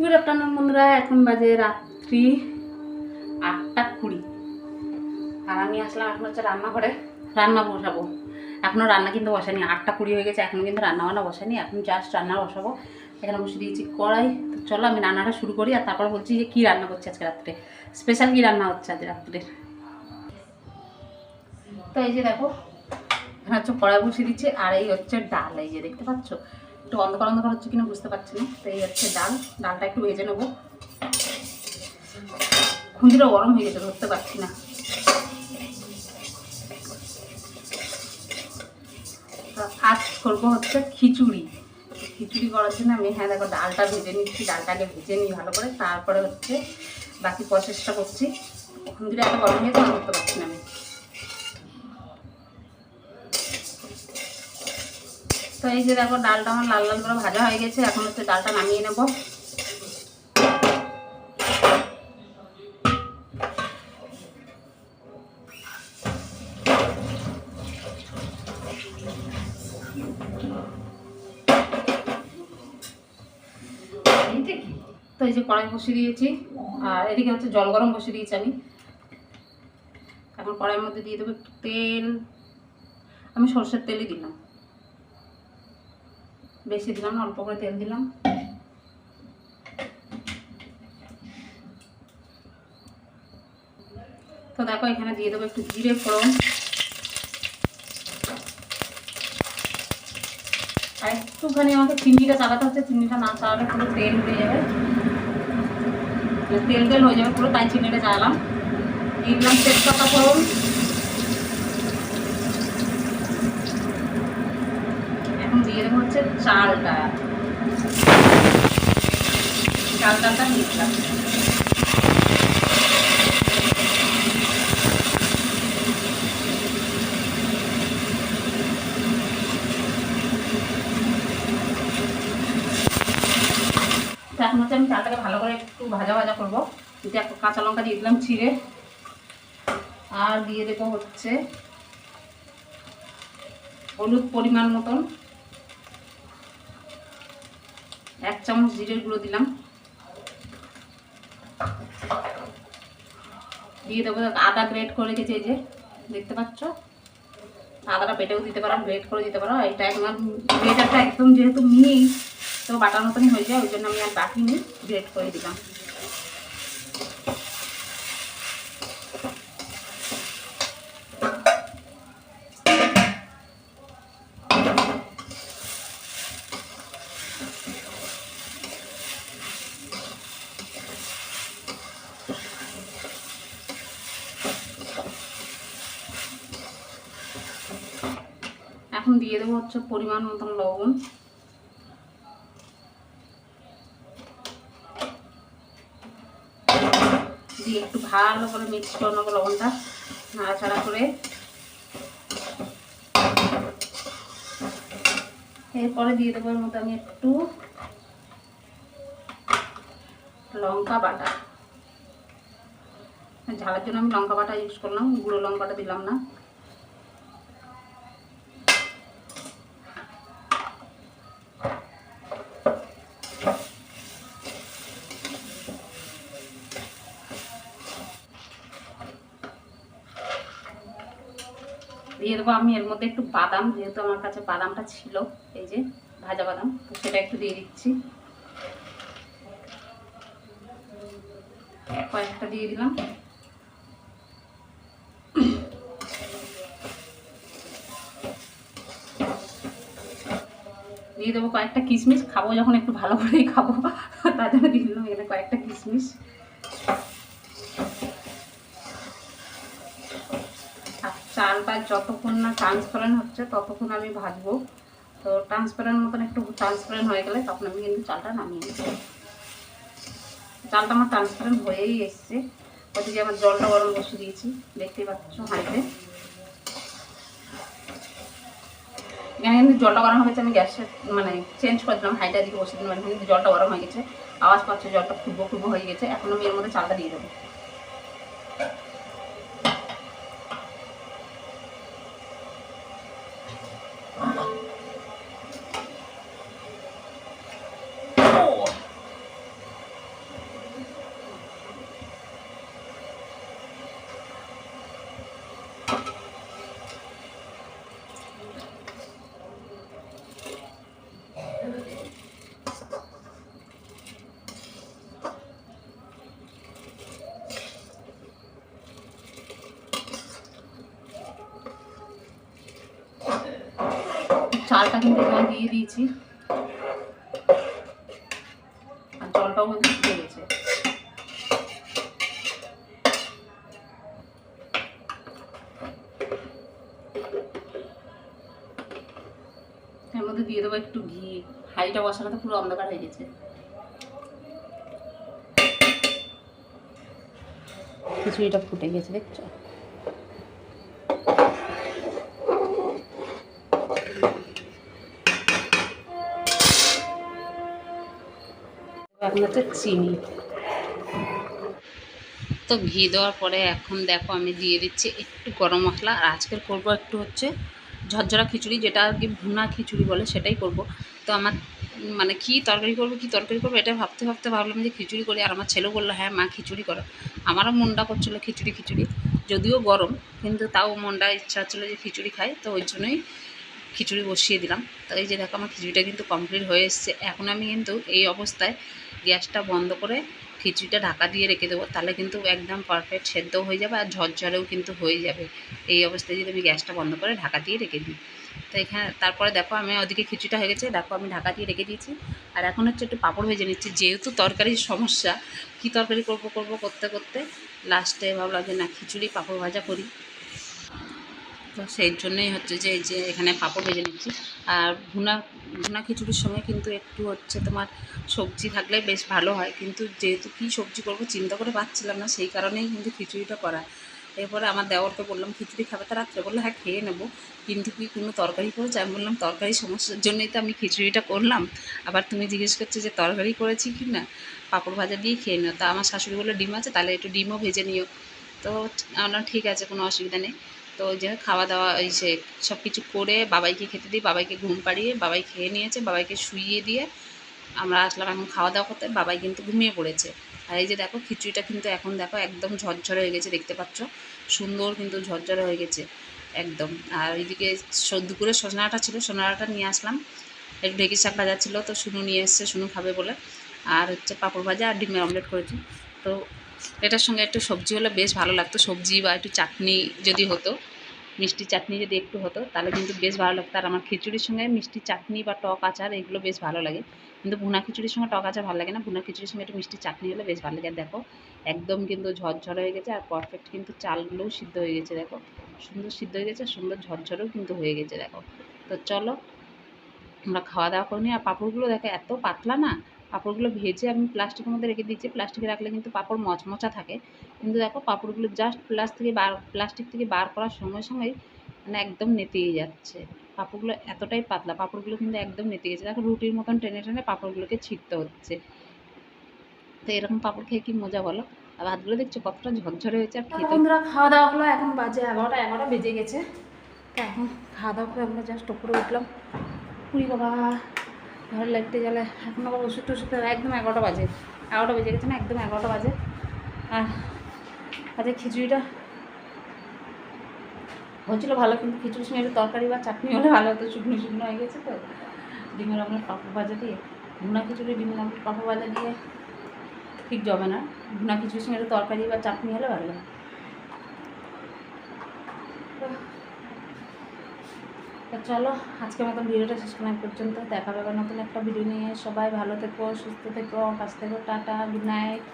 Good afternoon বন্ধুরা, এখন বাজে রাত্রি আটটা কুড়ি। আর আমি আসলাম এখন হচ্ছে রান্নাঘরে, রান্না বসাবো। এখনও রান্না কিন্তু বসানি, আটটা কুড়ি হয়ে গেছে এখনও কিন্তু রান্না বান্না বসানি, এখন জাস্ট রান্না বসাবো। এখানে বসে দিয়েছি কড়াই, তো চলো আমি রান্নাটা শুরু করি আর তারপর বলছি যে কী রান্না করছি আজকে রাত্রে। স্পেশাল কী রান্না হচ্ছে আজ রাত্রে? তো এই যে দেখো, এখানে হচ্ছে কড়াই বসিয়ে দিচ্ছে, আর এই হচ্ছে ডাল, এই যে দেখতে পাচ্ছ? একটু অন্ধকার অন্ধকার হচ্ছে কিনা বুঝতে পারছি না। তো এই হচ্ছে ডাল। ডালটা একটু ভেজে নেব। খুঁজিটা গরম হয়ে গেছে, ধরতে পারছি না। আজ করব হচ্ছে খিচুড়ি। খিচুড়ি করার জন্য আমি হ্যাঁ দেখো, ডালটা ভেজে নিচ্ছি। ডালটাকে ভেজে নিই ভালো করে। তারপরে হচ্ছে বাকি প্রসেসটা করছি। খুঁজিটা এত গরম হয়ে গেছে, ধরতে পারছি না আমি। তো এই যে দেখো ডালটা আমার লাল লাল করে ভাজা হয়ে গেছে, এখন হচ্ছে ডালটা নামিয়ে নেব। তো এই যে কড়াই বসিয়ে দিয়েছি, আর এদিকে হচ্ছে জল গরম বসিয়ে দিয়েছি আমি। এখন কড়াইয়ের মধ্যে দিয়ে দেবো একটু তেল। আমি সর্ষের তেলই দিলাম। বেশি দিলাম না, অল্প করে তেল দিলাম। তো দেখো, এখানে দিয়ে দেবো একটু জিরে ফোড়ন। আর একটুখানি আমাকে চিনিটা চালাতে হচ্ছে, চিনিটা না চালালে পুরো তেল হয়ে যাবে। তেল তেল হয়ে যাবে পুরো, তাই চিনিটা চালালাম। দিয়ে দিলাম তেজপাতা ফোড়ন এখন দিয়ে হচ্ছে চাল ডালটা নিয়ে দিলাম তো এখন হচ্ছে আমি চালটাকে ভালো করে একটু ভাজা ভাজা করব। এতে একটা কাঁচা লঙ্কা দিয়ে দিলাম ছিঁড়ে আর দিয়ে দেবো হচ্ছে হলুদ পরিমাণ মতন। এক চামচ জিরের গুঁড়ো দিলাম। দিয়ে দেবো আদা গ্রেট করে রেখেছি এই যে, দেখতে পাচ্ছ? আদাটা পেটেও দিতে পারো গ্রেট করে দিতে পারো। এটা একদম গ্রেটারটা একদম যেহেতু মিহি তো বাটার মতনই হয়ে যায়, ওই জন্য আমি আর বাকি নিয়ে গ্রেট করে দিলাম। এখন দিয়ে দেবো হচ্ছে পরিমাণ মতন লবণ। দিয়ে একটু ভালো করে মিক্স করে নেব লবণটা, নাড়াচাড়া করে। এরপরে দিয়ে দেবো এর মধ্যে আমি একটু লঙ্কা বাটা। ঝালের জন্য আমি লঙ্কা বাটা ইউজ করলাম, গুঁড়ো লঙ্কাটা দিলাম না। দিয়ে দেবো আমি এর মধ্যে একটু বাদাম, যেহেতু আমার কাছে বাদামটা ছিল, এই যে ভাজা বাদাম, তো সেটা একটু দিয়ে দিচ্ছি। কয়েকটা দিয়ে দিলাম। দিয়ে দেবো কয়েকটা কিশমিশ। খাব যখন একটু ভালো করেই খাব। তার জন্য দিয়ে দিলাম এখানে কয়েকটা কিশমিশ। চালটা যতক্ষণ না ট্রান্সপারেন্ট হচ্ছে, ততক্ষণ আমি ভাজবো। তো ট্রান্সপারেন্ট মতন একটু ট্রান্সপারেন্ট হয়ে গেলে তখন আমি কিন্তু চালটা নামিয়ে নেব। চালটা আমার ট্রান্সপারেন্ট হয়েই এসছে। ওদিকে আমার জলটা গরম বসিয়ে দিয়েছি। দেখতেই পাচ্ছ হাঁড়িতে এখানে কিন্তু জলটা গরম হয়ে গেছে, আমি গ্যাসে মানে চেঞ্জ করে দিলাম, হাইটা দিকে বসে দিলাম। কিন্তু জলটা গরম হয়ে গেছে। আওয়াজ পাচ্ছে, জলটা খুবো খুবো হয়ে গেছে। এখন আমি এর মধ্যে চালটা দিয়ে দেবো। কিন্তু জল দিয়ে দিয়েছি। আর জলটাও কিন্তু ফুটে গেছে। এর মধ্যে দিয়ে দেবো একটু ঘি। হাইটা বসানো তো পুরো অন্ধকার হয়ে গেছে। খিচুড়িটা ফুটে গেছে, দেখছ? চিনি। তো ঘি দেওয়ার পরে এখন দেখো আমি দিয়ে দিচ্ছি একটু গরম মশলা। আর আজকের করব একটু হচ্ছে ঝরঝরা খিচুড়ি, যেটা আর কি ভুনা খিচুড়ি বলে সেটাই করব। তো আমার মানে কি তরকারি করব, কি তরকারি করব এটা ভাবতে ভাবতে ভাবলাম যে খিচুড়ি করি। আর আমার ছেলেও বলল হ্যাঁ মা, খিচুড়ি করো। আমারও মনটা করছিল খিচুড়ি খিচুড়ি। যদিও গরম, কিন্তু তাও মনটা ইচ্ছা হচ্ছিল যে খিচুড়ি খাই। তো ওই জন্যই খিচুড়ি বসিয়ে দিলাম। তো এই যে দেখো আমার খিচুড়িটা কিন্তু কমপ্লিট হয়ে এসছে। এখন আমি কিন্তু এই অবস্থায় গ্যাসটা বন্ধ করে খিচুড়িটা ঢাকা দিয়ে রেখে দেবো, তাহলে কিন্তু একদম পারফেক্ট সেদ্ধও হয়ে যাবে আর ঝরঝরেও কিন্তু হয়ে যাবে। এই অবস্থায় যদি আমি গ্যাসটা বন্ধ করে ঢাকা দিয়ে রেখে দিই। তো এখানে তারপরে দেখো আমি ওদিকে খিচুড়িটা হয়ে গেছে, দেখো আমি ঢাকা দিয়ে রেখে দিয়েছি। আর এখন হচ্ছে একটু পাঁপড় ভেজে নিচ্ছি, যেহেতু তরকারির সমস্যা, কি তরকারি করব করব করতে করতে লাস্টে ভাবলাম যে না, খিচুড়ি পাঁপড় ভাজা করি। তো সেই জন্যই হচ্ছে যে এই যে এখানে পাঁপড় ভেজে নিচ্ছি। আর ভুনা ভুনা খিচুড়ির সঙ্গে কিন্তু একটু হচ্ছে তোমার সবজি থাকলে বেশ ভালো হয়। কিন্তু যেহেতু কী সবজি করব চিন্তা করে পাচ্ছিলাম না, সেই কারণেই কিন্তু খিচুড়িটা করা। এরপরে আমার দেওয়ারকে বললাম, খিচুড়ি খাবে তো রাত্রে? বলল হ্যাঁ খেয়ে নেব। কিন্তু কি কোনো তরকারি করেছে? আমি বললাম, তরকারি সমস্যার জন্যই তো আমি খিচুড়িটা করলাম। আবার তুমি জিজ্ঞেস করছ যে তরকারি করেছি কি না? পাঁপড় ভাজা দিয়ে খেয়ে নিও। তা আমার শাশুড়ি বলল, ডিম আছে, তাহলে একটু ডিমও ভেজে নিও। তো আমরা ঠিক আছে, কোনো অসুবিধা নেই। তো ওই যে খাওয়া দাওয়া এই সে সব কিছু করে বাবাইকে খেতে দিই। বাবাইকে ঘুম পাড়িয়ে বাবাই খেয়ে নিয়েছে, বাবাইকে শুইয়ে দিয়ে আমরা আসলাম এখন খাওয়া দাওয়া করতে। বাবাই কিন্তু ঘুমিয়ে পড়েছে। আর এই যে দেখো, খিচুড়িটা কিন্তু এখন দেখো একদম ঝরঝরে হয়ে গেছে দেখতে পাচ্ছ। সুন্দর কিন্তু ঝরঝরে হয়ে গেছে একদম। আর ওইদিকে দুপুরে সজনাটা ছিল, সজনাটা নিয়ে আসলাম। একটু ঢেঁকি শাক ভাজা ছিল, তো শুনু নিয়ে এসছে, শুনু খাবে বলে। আর হচ্ছে পাঁপড় ভাজা আর ডিমের অমলেট করেছি। তো এটার সঙ্গে একটু সবজি হলে বেশ ভালো লাগতো। সবজি বা একটু চাটনি যদি হতো, মিষ্টি চাটনি যদি একটু হতো, তাহলে কিন্তু বেশ ভালো লাগতো। আর আমার খিচুড়ির সঙ্গে মিষ্টি চাটনি বা টক আচার, এগুলো বেশ ভালো লাগে। কিন্তু ভুনা খিচুড়ির সঙ্গে টক আচার ভালো লাগে না। ভুনা খিচুড়ির সঙ্গে একটু মিষ্টি চাটনি হলে বেশ ভালো লাগে। দেখো, একদম কিন্তু ঝরঝর হয়ে গেছে, আর পারফেক্ট কিন্তু চালগুলোও সিদ্ধ হয়ে গেছে, দেখো। সুন্দর সিদ্ধ হয়ে গেছে, সুন্দর ঝরঝরেও কিন্তু হয়ে গেছে, দেখো। তো চলো, আমরা খাওয়া দাওয়া করে নিই। আর পাঁপড়গুলো দেখো, এত পাতলা না পাঁপড়গুলো ভেজে আমি প্লাস্টিকের মধ্যে রেখে দিচ্ছি প্লাস্টিকে রাখলে কিন্তু পাঁপড় মচমচা থাকে। কিন্তু দেখো, পাঁপড়গুলো জাস্ট প্লাস্টিক থেকে বার প্লাস্টিক থেকে বার করার সঙ্গে সঙ্গেই মানে একদম নেতিয়ে যাচ্ছে। পাঁপড়গুলো এতটাই পাতলা, পাঁপড়গুলো কিন্তু একদম নেতে গেছে দেখো, রুটির মতন টেনে টেনে পাঁপড়গুলোকে ছিটতে হচ্ছে। তো এরকম পাঁপড় খেয়ে কি মজা বলো? আর ভাতগুলো দেখছ, কতটা ঝরঝরে হয়েছে আর খেতে। বন্ধুরা খাওয়া দাওয়া হলো, এখন বাজে এগারোটা এগারোটা বেজে গেছে। তো এখন খাওয়া দাওয়া করে আমরা জাস্ট উপরে উঠলাম। পুরি বাবা। ঘরে লাগতে গেলে এখন আবার ওষুধ টষুধ একদম এগারোটা বাজে। এগারোটা বেজে গেছে না, একদম এগারোটা বাজে। আর আজকে খিচুড়িটা হচ্ছিল ভালো, কিন্তু খিচুড়ির সঙ্গে একটু তরকারি বা চাটনি হলে ভালো হতো, শুকনো শুকনো হয়ে গেছে তো। ডিমের আমরা পাপড় ভাজা দিয়ে, ভুনা খিচুড়ি, ডিমের আমরা পাপড় ভাজা দিয়ে, ঠিক জমে না। ভুনা খিচুড়ির সঙ্গে একটু তরকারি বা চাটনি হলে ভালো লাগে তো- তো চলো আজকে মতন ভিডিওটা শেষ করা পর্যন্ত। দেখা হবে নতুন একটা ভিডিও নিয়ে। সবাই ভালো থেকো, সুস্থ থেকো কাছ থেকো, টাটা গুড নাইট